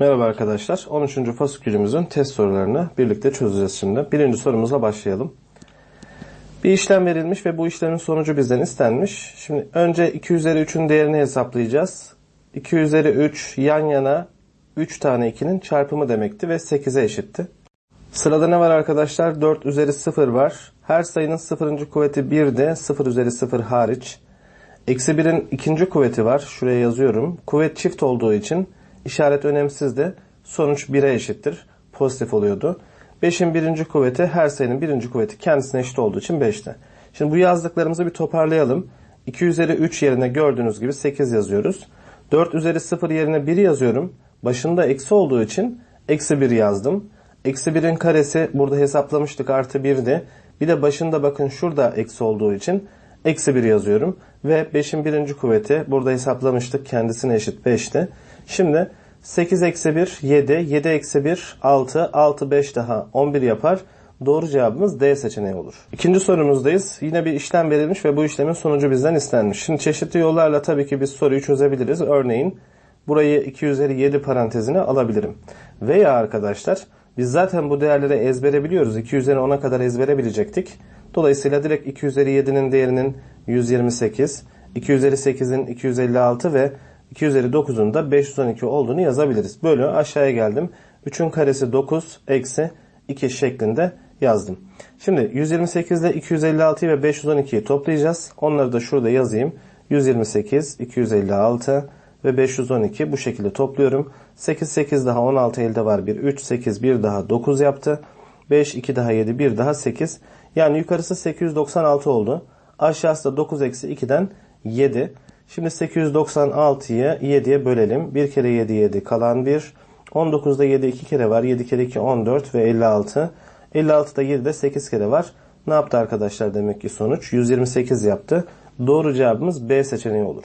Merhaba arkadaşlar. 13. fasikülümüzün test sorularını birlikte çözeceğiz şimdi. Birinci sorumuzla başlayalım. Bir işlem verilmiş ve bu işlemin sonucu bizden istenmiş. Şimdi önce 2 üzeri 3'ün değerini hesaplayacağız. 2 üzeri 3 yan yana 3 tane 2'nin çarpımı demekti ve 8'e eşitti. Sırada ne var arkadaşlar? 4 üzeri 0 var. Her sayının sıfırıncı kuvveti 1'de 0 üzeri 0 hariç. Eksi 1'in ikinci kuvveti var. Şuraya yazıyorum. Kuvvet çift olduğu için işaret önemsizdi. Sonuç 1'e eşittir. Pozitif oluyordu. 5'in birinci kuvveti her sayının birinci kuvveti kendisine eşit olduğu için 5'ti. Şimdi bu yazdıklarımızı bir toparlayalım. 2 üzeri 3 yerine gördüğünüz gibi 8 yazıyoruz. 4 üzeri 0 yerine 1 yazıyorum. Başında eksi olduğu için eksi 1 yazdım. Eksi 1'in karesi burada hesaplamıştık artı 1'di. Bir de başında bakın şurada eksi olduğu için eksi 1 yazıyorum. Ve 5'in birinci kuvveti burada hesaplamıştık kendisine eşit 5'ti. Şimdi 8 eksi 1 7, 7 eksi 1 6, 6 5 daha 11 yapar. Doğru cevabımız D seçeneği olur. İkinci sorumuzdayız. Yine bir işlem verilmiş ve bu işlemin sonucu bizden istenmiş. Şimdi çeşitli yollarla tabii ki biz soruyu çözebiliriz. Örneğin burayı 2 üzeri 7 parantezine alabilirim. Veya arkadaşlar biz zaten bu değerleri ezbere biliyoruz. 2 üzeri 10'a kadar ezbere bilecektik. Dolayısıyla direkt 2 üzeri 7'nin değerinin 128, 2 üzeri 8'in 256 ve 2 üzeri 9'un da 512 olduğunu yazabiliriz. Böyle aşağıya geldim. 3'ün karesi 9 eksi 2 şeklinde yazdım. Şimdi 128 ile 256'yı ve 512'yi toplayacağız. Onları da şurada yazayım. 128, 256 ve 512 bu şekilde topluyorum. 8, 8 daha 16 elde var. 1, 3, 8, 1 daha 9 yaptı. 5, 2 daha 7, 1 daha 8. Yani yukarısı 896 oldu. Aşağısı da 9 eksi 2'den 7. Şimdi 896'yı 7'ye bölelim. 1 kere 7 7 kalan 1. 19'da 7 2 kere var. 7 kere 2 14 ve 56. 56'da 7'de 8 kere var. Ne yaptı arkadaşlar demek ki sonuç? 128 yaptı. Doğru cevabımız B seçeneği olur.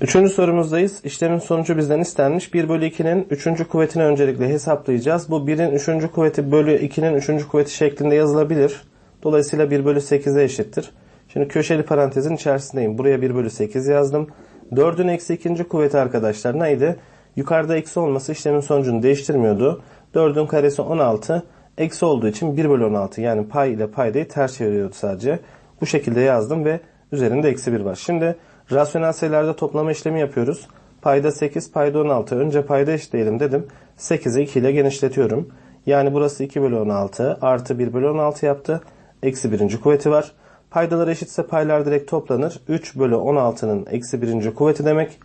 Üçüncü sorumuzdayız. İşlemin sonucu bizden istenmiş. 1 bölü 2'nin 3. kuvvetini öncelikle hesaplayacağız. Bu 1'in 3. kuvveti bölü 2'nin 3. kuvveti şeklinde yazılabilir. Dolayısıyla 1 bölü 8'e eşittir. Şimdi köşeli parantezin içerisindeyim. Buraya 1 bölü 8 yazdım. 4'ün eksi 2. kuvveti arkadaşlar neydi? Yukarıda eksi olması işlemin sonucunu değiştirmiyordu. 4'ün karesi 16. Eksi olduğu için 1 bölü 16 yani pay ile paydayı ters çeviriyordu sadece. Bu şekilde yazdım ve üzerinde eksi 1 var. Şimdi rasyonel sayılarda toplama işlemi yapıyoruz. Payda 8, payda 16. Önce payda eşitleyelim dedim. 8'i 2 ile genişletiyorum. Yani burası 2 bölü 16 artı 1 bölü 16 yaptı. Eksi birinci kuvveti var. Paydalar eşitse paylar direkt toplanır. 3 bölü 16'nın eksi birinci kuvveti demek.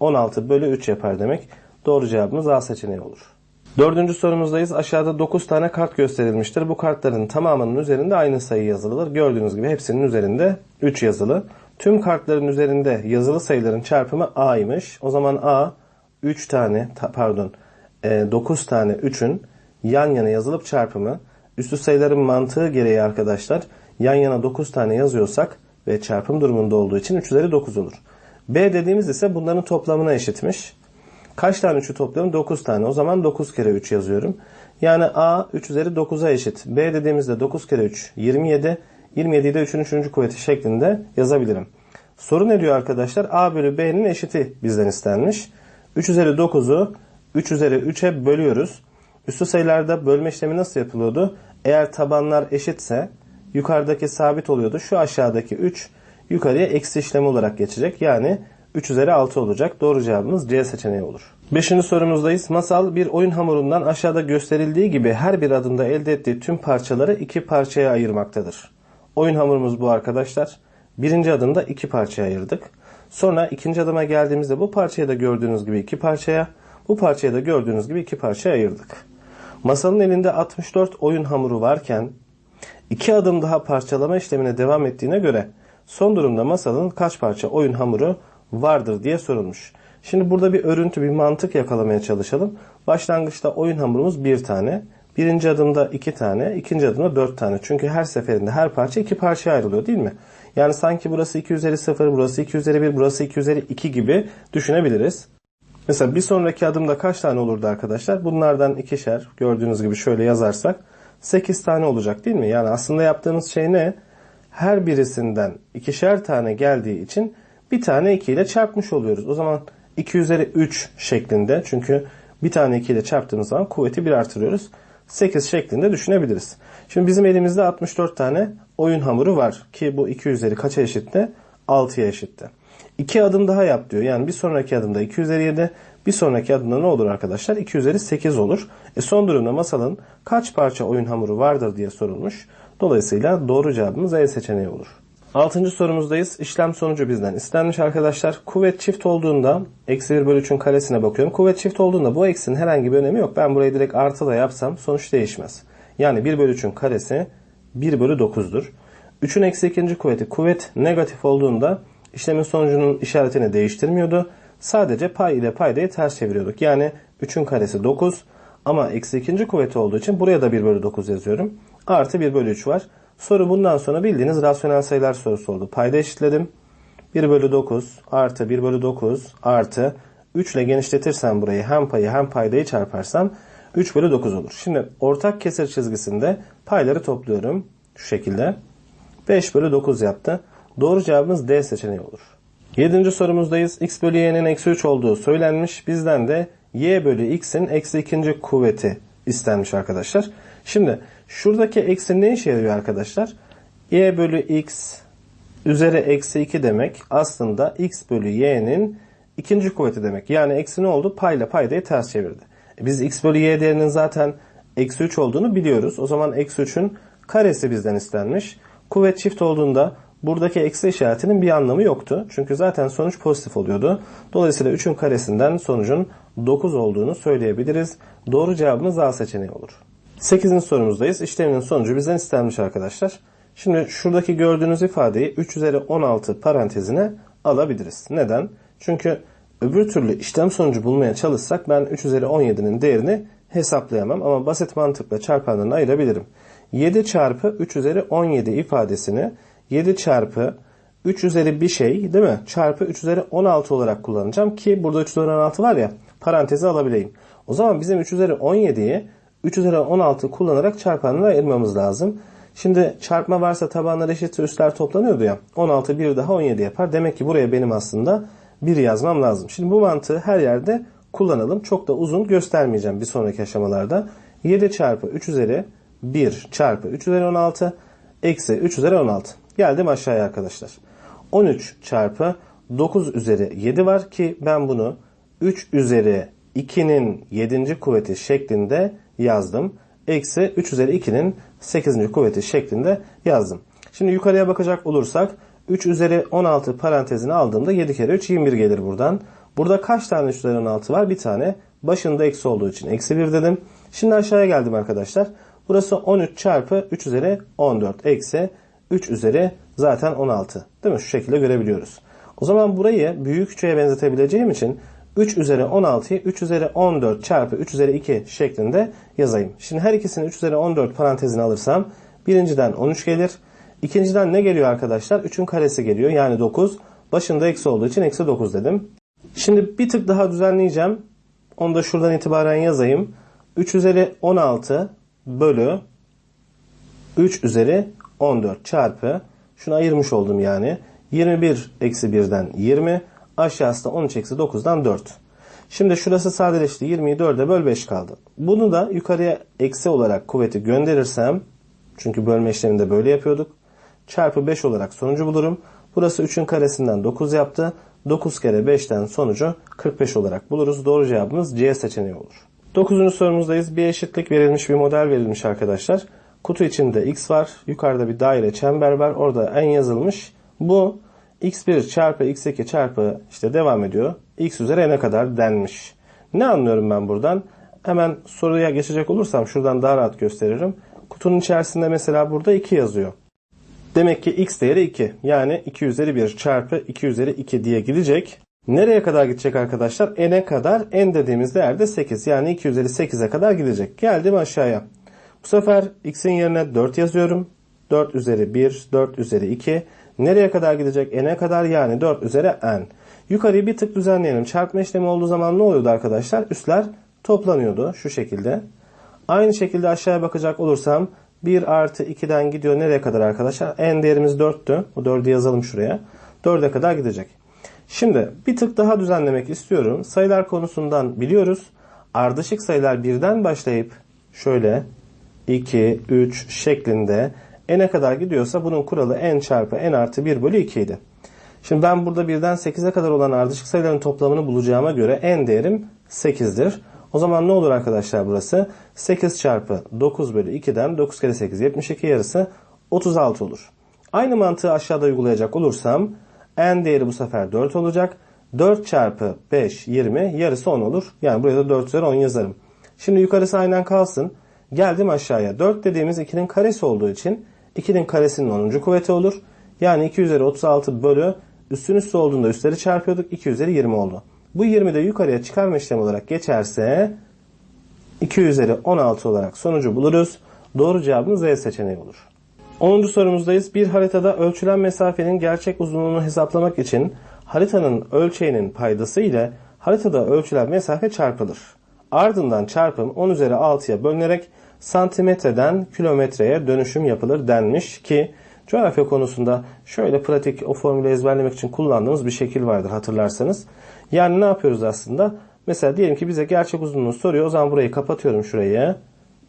16 bölü 3 yapar demek. Doğru cevabımız A seçeneği olur. Dördüncü sorumuzdayız. Aşağıda 9 tane kart gösterilmiştir. Bu kartların tamamının üzerinde aynı sayı yazılıdır. Gördüğünüz gibi hepsinin üzerinde 3 yazılı. Tüm kartların üzerinde yazılı sayıların çarpımı A'ymış. O zaman A 3 tane pardon 9 tane 3'ün yan yana yazılıp çarpımı üstü sayıların mantığı gereği arkadaşlar yan yana 9 tane yazıyorsak ve çarpım durumunda olduğu için 3 üzeri 9 olur. B dediğimiz ise bunların toplamına eşitmiş. Kaç tane 3'ü topluyorum? 9 tane. O zaman 9 kere 3 yazıyorum. Yani A 3 üzeri 9'a eşit. B dediğimizde 9 kere 3 27. 27'yi de 3'ün 3. kuvveti şeklinde yazabilirim. Soru ne diyor arkadaşlar? A bölü B'nin eşiti bizden istenmiş. 3 üzeri 9'u 3 üzeri 3'e bölüyoruz. Üstü sayılarda bölme işlemi nasıl yapılıyordu? Eğer tabanlar eşitse yukarıdaki sabit oluyordu. Şu aşağıdaki 3 yukarıya eksi işlemi olarak geçecek. Yani 3 üzeri 6 olacak. Doğru cevabımız C seçeneği olur. Beşinci sorumuzdayız. Masal bir oyun hamurundan aşağıda gösterildiği gibi her bir adımda elde ettiği tüm parçaları iki parçaya ayırmaktadır. Oyun hamurumuz bu arkadaşlar. Birinci adımda iki parçaya ayırdık. Sonra ikinci adıma geldiğimizde bu parçayı da gördüğünüz gibi iki parçaya, bu parçayı da gördüğünüz gibi iki parçaya ayırdık. Masanın elinde 64 oyun hamuru varken iki adım daha parçalama işlemine devam ettiğine göre son durumda masalın kaç parça oyun hamuru vardır diye sorulmuş. Şimdi burada bir örüntü, bir mantık yakalamaya çalışalım. Başlangıçta oyun hamurumuz bir tane. Birinci adımda iki tane, ikinci adımda dört tane. Çünkü her seferinde her parça iki parçaya ayrılıyor değil mi? Yani sanki burası 2 üzeri 0, burası 2 üzeri 1, burası 2 üzeri 2 gibi düşünebiliriz. Mesela bir sonraki adımda kaç tane olurdu arkadaşlar? Bunlardan ikişer gördüğünüz gibi şöyle yazarsak 8 tane olacak değil mi? Yani aslında yaptığımız şey ne? Her birisinden ikişer tane geldiği için bir tane 2 ile çarpmış oluyoruz. O zaman 2 üzeri 3 şeklinde çünkü Bir tane 2 ile çarptığımız zaman kuvveti 1 artırıyoruz. 8 şeklinde düşünebiliriz. Şimdi bizim elimizde 64 tane oyun hamuru var. Ki bu 2 üzeri kaça eşitti? 6'ya eşitti. 2 adım daha yap diyor. Yani bir sonraki adımda 2 üzeri 7, bir sonraki adımda ne olur arkadaşlar? 2 üzeri 8 olur. E son durumda masalın kaç parça oyun hamuru vardır diye sorulmuş. Dolayısıyla doğru cevabımız E seçeneği olur. Altıncı sorumuzdayız. İşlem sonucu bizden istenmiş arkadaşlar. Kuvvet çift olduğunda eksi 1 bölü 3'ün karesine bakıyorum. Kuvvet çift olduğunda bu eksinin herhangi bir önemi yok. Ben burayı direkt artı da yapsam sonuç değişmez. Yani 1 bölü 3'ün karesi 1 bölü 9'dur. 3'ün eksi ikinci kuvveti kuvvet negatif olduğunda işlemin sonucunun işaretini değiştirmiyordu. Sadece pay ile paydayı ters çeviriyorduk. Yani 3'ün karesi 9 ama eksi ikinci kuvveti olduğu için buraya da 1 bölü 9 yazıyorum. Artı 1 bölü 3 var. Soru bundan sonra bildiğiniz rasyonel sayılar sorusu oldu. Payda eşitledim. 1 bölü 9 artı 1 bölü 9 artı 3 ile genişletirsem burayı hem payı hem paydayı çarparsam 3 bölü 9 olur. Şimdi ortak kesir çizgisinde payları topluyorum. Şu şekilde. 5 bölü 9 yaptı. Doğru cevabımız D seçeneği olur. Yedinci sorumuzdayız. x bölü y'nin eksi 3 olduğu söylenmiş. Bizden de y bölü x'in eksi ikinci kuvveti istenmiş arkadaşlar. Şimdi şuradaki eksi ne işe yarıyor arkadaşlar? y bölü x üzeri eksi 2 demek aslında x bölü y'nin ikinci kuvveti demek. Yani eksi ne oldu? Payla paydayı ters çevirdi. E biz x bölü y değerinin zaten eksi 3 olduğunu biliyoruz. O zaman eksi 3'ün karesi bizden istenmiş. Kuvvet çift olduğunda buradaki eksi işaretinin bir anlamı yoktu. Çünkü zaten sonuç pozitif oluyordu. Dolayısıyla 3'ün karesinden sonucun 9 olduğunu söyleyebiliriz. Doğru cevabımız A seçeneği olur. 8. sorumuzdayız. İşleminin sonucu bizden istenmiş arkadaşlar. Şimdi şuradaki gördüğünüz ifadeyi 3 üzeri 16 parantezine alabiliriz. Neden? Çünkü öbür türlü işlem sonucu bulmaya çalışsak ben 3 üzeri 17'nin değerini hesaplayamam ama basit mantıkla çarpanlarını ayırabilirim. 7 çarpı 3 üzeri 17 ifadesini 7 çarpı 3 üzeri bir şey değil mi? Çarpı 3 üzeri 16 olarak kullanacağım ki burada 3 üzeri 16 var ya parantezi alabileyim. O zaman bizim 3 üzeri 17'yi 3 üzeri 16 kullanarak çarpanlara ayırmamız lazım. Şimdi çarpma varsa tabanlar eşitse üstler toplanıyordu ya. 16 bir daha 17 yapar. Demek ki buraya benim aslında 1 yazmam lazım. Şimdi bu mantığı her yerde kullanalım. Çok da uzun göstermeyeceğim bir sonraki aşamalarda. 7 çarpı 3 üzeri 1 çarpı 3 üzeri 16 eksi 3 üzeri 16. Geldim aşağıya arkadaşlar. 13 çarpı 9 üzeri 7 var ki ben bunu 3 üzeri 2'nin 7. kuvveti şeklinde yazdım. Eksi 3 üzeri 2'nin 8. kuvveti şeklinde yazdım. Şimdi yukarıya bakacak olursak 3 üzeri 16 parantezini aldığımda 7 kere 3 21 gelir buradan. Burada kaç tane 3 üzeri 16 var? Bir tane. Başında eksi olduğu için eksi 1 dedim. Şimdi aşağıya geldim arkadaşlar. Burası 13 çarpı 3 üzeri 14 eksi 3 üzeri zaten 16. Değil mi? Şu şekilde görebiliyoruz. O zaman burayı büyük küçüğe benzetebileceğim için 3 üzeri 16'yı 3 üzeri 14 çarpı 3 üzeri 2 şeklinde yazayım. Şimdi her ikisini 3 üzeri 14 parantezine alırsam birinciden 13 gelir. İkinciden ne geliyor arkadaşlar? 3'ün karesi geliyor yani 9. Başında eksi olduğu için eksi 9 dedim. Şimdi bir tık daha düzenleyeceğim. Onu da şuradan itibaren yazayım. 3 üzeri 16 bölü 3 üzeri 14 çarpı şunu ayırmış oldum yani. 21 eksi 1'den 20 aşağısı da 13 eksi 9'dan 4. Şimdi şurası sadeleşti. 20'yi 4'e böl 5 kaldı. Bunu da yukarıya eksi olarak kuvveti gönderirsem çünkü bölme işleminde böyle yapıyorduk. Çarpı 5 olarak sonucu bulurum. Burası 3'ün karesinden 9 yaptı. 9 kere 5'ten sonucu 45 olarak buluruz. Doğru cevabımız C seçeneği olur. 9. sorumuzdayız. Bir eşitlik verilmiş bir model verilmiş arkadaşlar. Kutu içinde x var. Yukarıda bir daire çember var. Orada n yazılmış. Bu x1 çarpı x2 çarpı işte devam ediyor. x üzeri n'e kadar denmiş. Ne anlıyorum ben buradan? Hemen soruya geçecek olursam şuradan daha rahat gösteririm. Kutunun içerisinde mesela burada 2 yazıyor. Demek ki x değeri 2. Yani 2 üzeri 1 çarpı 2 üzeri 2 diye gidecek. Nereye kadar gidecek arkadaşlar? n'e kadar. n dediğimiz değer de 8. Yani 2 üzeri 8'e kadar gidecek. Geldim aşağıya. Bu sefer x'in yerine 4 yazıyorum. 4 üzeri 1, 4 üzeri 2. Nereye kadar gidecek? n'e kadar yani 4 üzeri n. Yukarıyı bir tık düzenleyelim. Çarpma işlemi olduğu zaman ne oluyordu arkadaşlar? Üstler toplanıyordu şu şekilde. Aynı şekilde aşağıya bakacak olursam 1 artı 2'den gidiyor nereye kadar arkadaşlar? n değerimiz 4'tü. O 4'ü yazalım şuraya. 4'e kadar gidecek. Şimdi bir tık daha düzenlemek istiyorum. Sayılar konusundan biliyoruz. ardışık sayılar birden başlayıp şöyle 2, 3 şeklinde n'e kadar gidiyorsa bunun kuralı n çarpı n artı 1 bölü 2 idi. Şimdi ben burada birden 8'e kadar olan ardışık sayıların toplamını bulacağıma göre n değerim 8'dir. O zaman ne olur arkadaşlar burası? 8 çarpı 9 bölü 2'den 9 kere 8 72 yarısı 36 olur. Aynı mantığı aşağıda uygulayacak olursam n değeri bu sefer 4 olacak. 4 çarpı 5 20 yarısı 10 olur. Yani buraya da 4 üzeri 10 yazarım. Şimdi yukarısı aynen kalsın. Geldim aşağıya. 4 dediğimiz 2'nin karesi olduğu için 2'nin karesinin 10. kuvveti olur. Yani 2 üzeri 36 bölü üstün üstü olduğunda üstleri çarpıyorduk. 2 üzeri 20 oldu. Bu 20 de yukarıya çıkarma işlemi olarak geçerse 2 üzeri 16 olarak sonucu buluruz. Doğru cevabımız Z seçeneği olur. 10. sorumuzdayız. Bir haritada ölçülen mesafenin gerçek uzunluğunu hesaplamak için haritanın ölçeğinin paydası ile haritada ölçülen mesafe çarpılır. Ardından çarpım 10 üzeri 6'ya bölünerek santimetreden kilometreye dönüşüm yapılır denmiş ki coğrafya konusunda şöyle pratik o formülü ezberlemek için kullandığımız bir şekil vardır hatırlarsanız. Yani ne yapıyoruz aslında? Mesela diyelim ki bize gerçek uzunluğu soruyor. O zaman burayı kapatıyorum şurayı.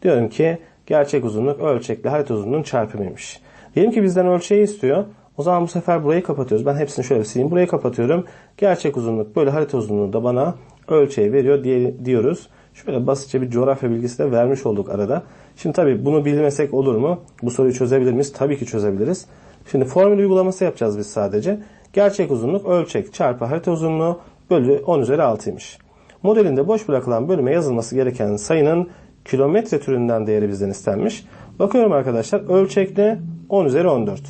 Diyorum ki gerçek uzunluk ölçekli harita uzunluğunun çarpımıymış. Diyelim ki bizden ölçeği istiyor. O zaman bu sefer burayı kapatıyoruz. Ben hepsini şöyle sileyim. Burayı kapatıyorum. Gerçek uzunluk böyle harita uzunluğu da bana ölçeği veriyor diye, diyoruz. Şöyle basitçe bir coğrafya bilgisi de vermiş olduk arada. Şimdi tabii bunu bilmesek olur mu? Bu soruyu çözebilir miyiz? Tabii ki çözebiliriz. Şimdi formül uygulaması yapacağız biz sadece. Gerçek uzunluk ölçek çarpı harita uzunluğu bölü 10 üzeri 6'ymış. Modelinde boş bırakılan bölüme yazılması gereken sayının kilometre türünden değeri bizden istenmiş. Bakıyorum arkadaşlar ölçek ne? 10 üzeri 14.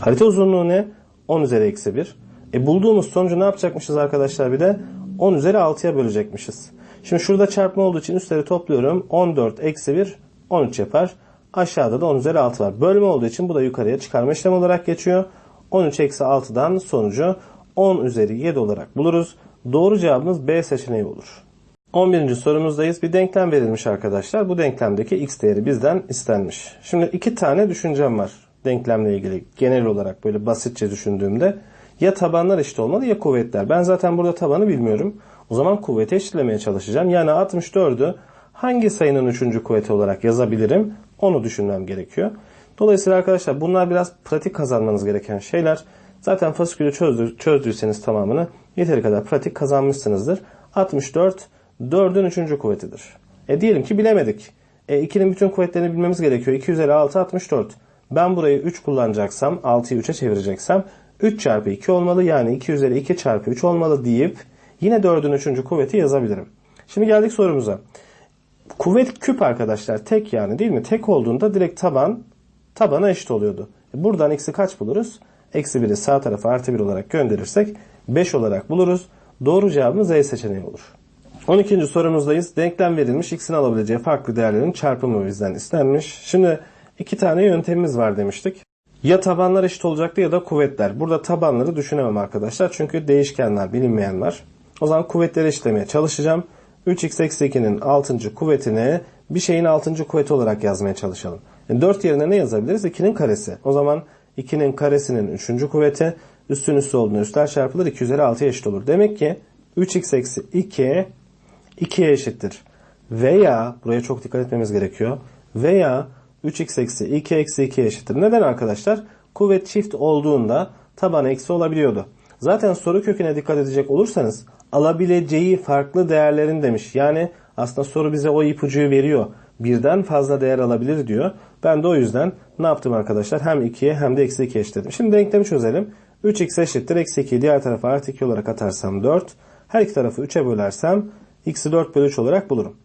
Harita uzunluğu ne? 10 üzeri eksi 1. E bulduğumuz sonucu ne yapacakmışız arkadaşlar bir de? 10 üzeri 6'ya bölecekmişiz. Şimdi şurada çarpma olduğu için üstleri topluyorum. 14 eksi 1 13 yapar. Aşağıda da 10 üzeri 6 var. Bölme olduğu için bu da yukarıya çıkarma işlemi olarak geçiyor. 13 eksi 6'dan sonucu 10 üzeri 7 olarak buluruz. Doğru cevabımız B seçeneği olur. 11. sorumuzdayız. Bir denklem verilmiş arkadaşlar. Bu denklemdeki x değeri bizden istenmiş. Şimdi iki tane düşüncem var denklemle ilgili. Genel olarak böyle basitçe düşündüğümde ya tabanlar eşit olmalı ya kuvvetler. Ben zaten burada tabanı bilmiyorum. O zaman kuvveti eşitlemeye çalışacağım. Yani 64'ü hangi sayının 3. kuvveti olarak yazabilirim? Onu düşünmem gerekiyor. Dolayısıyla arkadaşlar bunlar biraz pratik kazanmanız gereken şeyler. Zaten fasikülü çözdü, çözdüyseniz tamamını yeteri kadar pratik kazanmışsınızdır. 64 4'ün 3. kuvvetidir. E diyelim ki bilemedik. E 2'nin bütün kuvvetlerini bilmemiz gerekiyor. 2 üzeri 6 64. Ben burayı 3 kullanacaksam 6'yı 3'e çevireceksem 3 çarpı 2 olmalı. Yani 2 üzeri 2 çarpı 3 olmalı deyip yine 4'ün 3. kuvveti yazabilirim. Şimdi geldik sorumuza. Kuvvet küp arkadaşlar tek yani değil mi? Tek olduğunda direkt taban tabana eşit oluyordu. E buradan x'i kaç buluruz? Eksi 1'i sağ tarafa artı 1 olarak gönderirsek 5 olarak buluruz. Doğru cevabımız E seçeneği olur. 12. sorumuzdayız. Denklem verilmiş x'in alabileceği farklı değerlerin çarpımı bizden istenmiş. Şimdi iki tane yöntemimiz var demiştik. Ya tabanlar eşit olacaktı ya da kuvvetler. Burada tabanları düşünemem arkadaşlar. Çünkü değişkenler bilinmeyen var. O zaman kuvvetleri eşitlemeye çalışacağım. 3x eksi 2'nin 6. kuvvetini bir şeyin 6. kuvveti olarak yazmaya çalışalım. Yani 4 yerine ne yazabiliriz? 2'nin karesi. O zaman 2'nin karesinin 3. kuvveti üstün üstü olduğunda üstler çarpılır 2 üzeri 6'ya eşit olur. Demek ki 3x eksi 2 2'ye eşittir. Veya buraya çok dikkat etmemiz gerekiyor. Veya 3x eksi 2 eksi 2'ye eşittir. Neden arkadaşlar? Kuvvet çift olduğunda taban eksi olabiliyordu. Zaten soru köküne dikkat edecek olursanız alabileceği farklı değerlerin demiş. Yani aslında soru bize o ipucuyu veriyor. Birden fazla değer alabilir diyor. Ben de o yüzden ne yaptım arkadaşlar? Hem 2'ye hem de eksi 2'ye eşitledim. Şimdi denklemi çözelim. 3x eşittir. Eksi 2'yi diğer tarafa artı 2 olarak atarsam 4. Her iki tarafı 3'e bölersem x'i 4 bölü 3 olarak bulurum.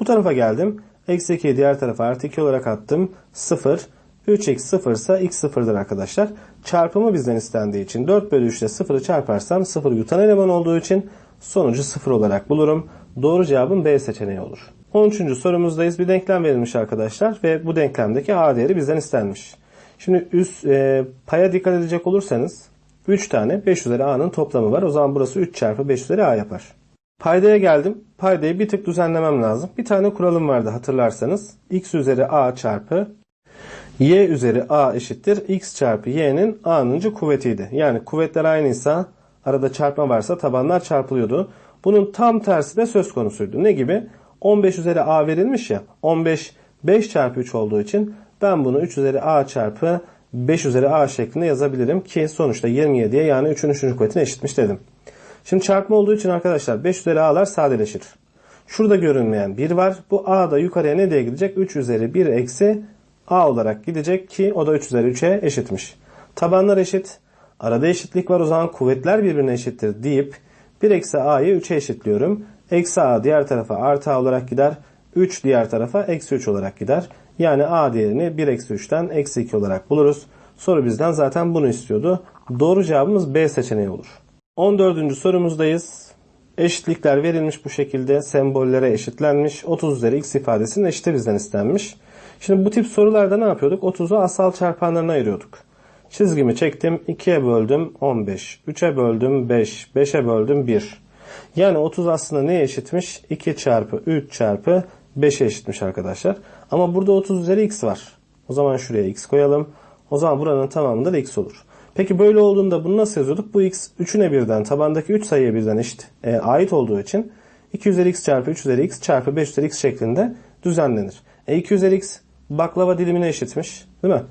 Bu tarafa geldim. Eksi 2'yi diğer tarafa artı 2 olarak attım. 0. 3x 0 ise x 0'dır arkadaşlar. Çarpımı bizden istendiği için 4 bölü 3 ile 0'ı çarparsam 0 yutan eleman olduğu için sonucu 0 olarak bulurum. Doğru cevabım B seçeneği olur. 13. sorumuzdayız. Bir denklem verilmiş arkadaşlar ve bu denklemdeki a değeri bizden istenmiş. Şimdi üst e, paya dikkat edecek olursanız 3 tane 5 üzeri a'nın toplamı var. O zaman burası 3 çarpı 5 üzeri a yapar. Paydaya geldim. Paydayı bir tık düzenlemem lazım. Bir tane kuralım vardı hatırlarsanız. x üzeri a çarpı y üzeri a eşittir. x çarpı y'nin a'nıncı kuvvetiydi. Yani kuvvetler aynıysa arada çarpma varsa tabanlar çarpılıyordu. Bunun tam tersi de söz konusuydu. Ne gibi? 15 üzeri a verilmiş ya. 15 5 çarpı 3 olduğu için ben bunu 3 üzeri a çarpı 5 üzeri a şeklinde yazabilirim ki sonuçta 27'ye yani 3'ün 3. kuvvetine eşitmiş dedim. Şimdi çarpma olduğu için arkadaşlar 5 üzeri a'lar sadeleşir. Şurada görünmeyen 1 var. Bu a da yukarıya ne diye gidecek? 3 üzeri 1 eksi a olarak gidecek ki o da 3 üzeri 3'e eşitmiş. Tabanlar eşit. Arada eşitlik var o zaman kuvvetler birbirine eşittir deyip 1 eksi a'yı 3'e eşitliyorum. Eksi a diğer tarafa artı a olarak gider. 3 diğer tarafa eksi 3 olarak gider. Yani a değerini 1 eksi 3'ten eksi 2 olarak buluruz. Soru bizden zaten bunu istiyordu. Doğru cevabımız B seçeneği olur. 14. sorumuzdayız. Eşitlikler verilmiş bu şekilde sembollere eşitlenmiş. 30 üzeri x ifadesinin eşiti bizden istenmiş. Şimdi bu tip sorularda ne yapıyorduk? 30'u asal çarpanlarına ayırıyorduk. Çizgimi çektim. 2'ye böldüm 15. 3'e böldüm 5. 5'e böldüm 1. Yani 30 aslında neye eşitmiş? 2 çarpı 3 çarpı 5'e eşitmiş arkadaşlar. Ama burada 30 üzeri x var. O zaman şuraya x koyalım. O zaman buranın tamamında da x olur. Peki böyle olduğunda bunu nasıl yazıyorduk? Bu x 3'üne birden tabandaki 3 sayıya birden eşit e, ait olduğu için 2 üzeri x çarpı 3 üzeri x çarpı 5 üzeri x şeklinde düzenlenir. E 2 üzeri x baklava dilimine eşitmiş. Değil mi?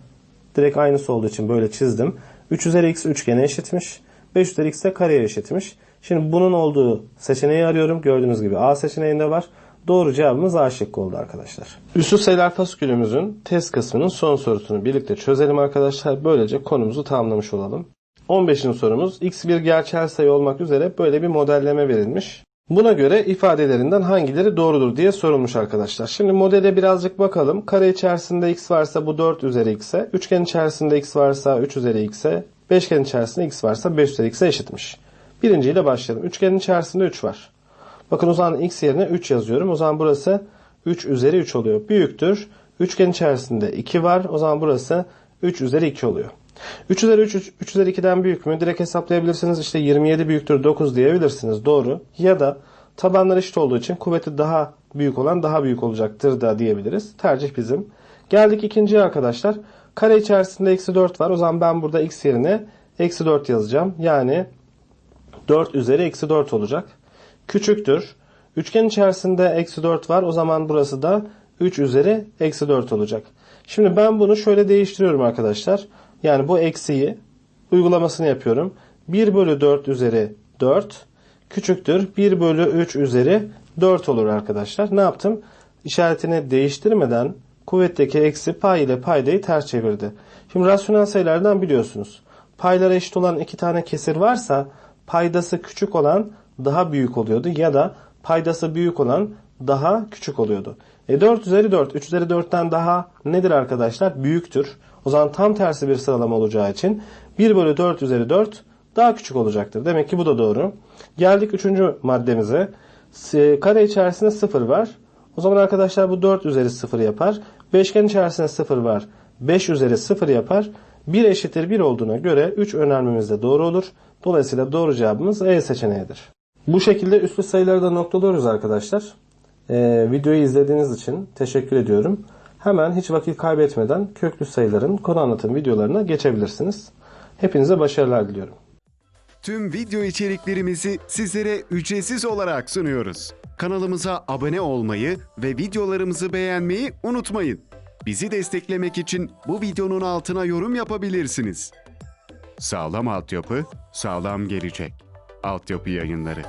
Direkt aynısı olduğu için böyle çizdim. 3 üzeri x üçgene eşitmiş. 5 üzeri x de kareye eşitmiş. Şimdi bunun olduğu seçeneği arıyorum. Gördüğünüz gibi A seçeneğinde var. Doğru cevabımız A şıkkı oldu arkadaşlar. Üslü sayılar fasikülümüzün test kısmının son sorusunu birlikte çözelim arkadaşlar. Böylece konumuzu tamamlamış olalım. 15. sorumuz x bir gerçel sayı olmak üzere böyle bir modelleme verilmiş. Buna göre ifadelerinden hangileri doğrudur diye sorulmuş arkadaşlar. Şimdi modele birazcık bakalım. Kare içerisinde x varsa bu 4 üzeri x'e, üçgen içerisinde x varsa 3 üzeri x'e, beşgen içerisinde x varsa 5 üzeri x'e eşitmiş. Birinciyle başlayalım. Üçgenin içerisinde 3 var. Bakın o zaman x yerine 3 yazıyorum. O zaman burası 3 üzeri 3 oluyor. Büyüktür. Üçgen içerisinde 2 var. O zaman burası 3 üzeri 2 oluyor. 3 üzeri 3, 3, üzeri 2'den büyük mü? Direkt hesaplayabilirsiniz. İşte 27 büyüktür 9 diyebilirsiniz. Doğru. Ya da tabanlar eşit olduğu için kuvveti daha büyük olan daha büyük olacaktır da diyebiliriz. Tercih bizim. Geldik ikinciye arkadaşlar. Kare içerisinde eksi 4 var. O zaman ben burada x yerine eksi 4 yazacağım. Yani 4 üzeri eksi 4 olacak. Küçüktür. Üçgen içerisinde eksi 4 var. O zaman burası da 3 üzeri eksi 4 olacak. Şimdi ben bunu şöyle değiştiriyorum arkadaşlar. Yani bu eksiyi uygulamasını yapıyorum. 1 bölü 4 üzeri 4 küçüktür. 1 bölü 3 üzeri 4 olur arkadaşlar. Ne yaptım? İşaretini değiştirmeden kuvvetteki eksi pay ile paydayı ters çevirdi. Şimdi rasyonel sayılardan biliyorsunuz. Paylara eşit olan iki tane kesir varsa paydası küçük olan daha büyük oluyordu ya da paydası büyük olan daha küçük oluyordu. E 4 üzeri 4, 3 üzeri 4'ten daha nedir arkadaşlar? Büyüktür. O zaman tam tersi bir sıralama olacağı için 1 bölü 4 üzeri 4 daha küçük olacaktır. Demek ki bu da doğru. Geldik 3. maddemize. Kare içerisinde 0 var. O zaman arkadaşlar bu 4 üzeri 0 yapar. Beşgen içerisinde 0 var. 5 üzeri 0 yapar. 1 eşittir 1 olduğuna göre 3 önermemiz de doğru olur. Dolayısıyla doğru cevabımız E seçeneğidir. Bu şekilde üslü sayıları da noktalıyoruz arkadaşlar. Ee, videoyu izlediğiniz için teşekkür ediyorum. Hemen hiç vakit kaybetmeden köklü sayıların konu anlatım videolarına geçebilirsiniz. Hepinize başarılar diliyorum. Tüm video içeriklerimizi sizlere ücretsiz olarak sunuyoruz. Kanalımıza abone olmayı ve videolarımızı beğenmeyi unutmayın. Bizi desteklemek için bu videonun altına yorum yapabilirsiniz. Sağlam altyapı, sağlam gelecek. Altyapı yayınları.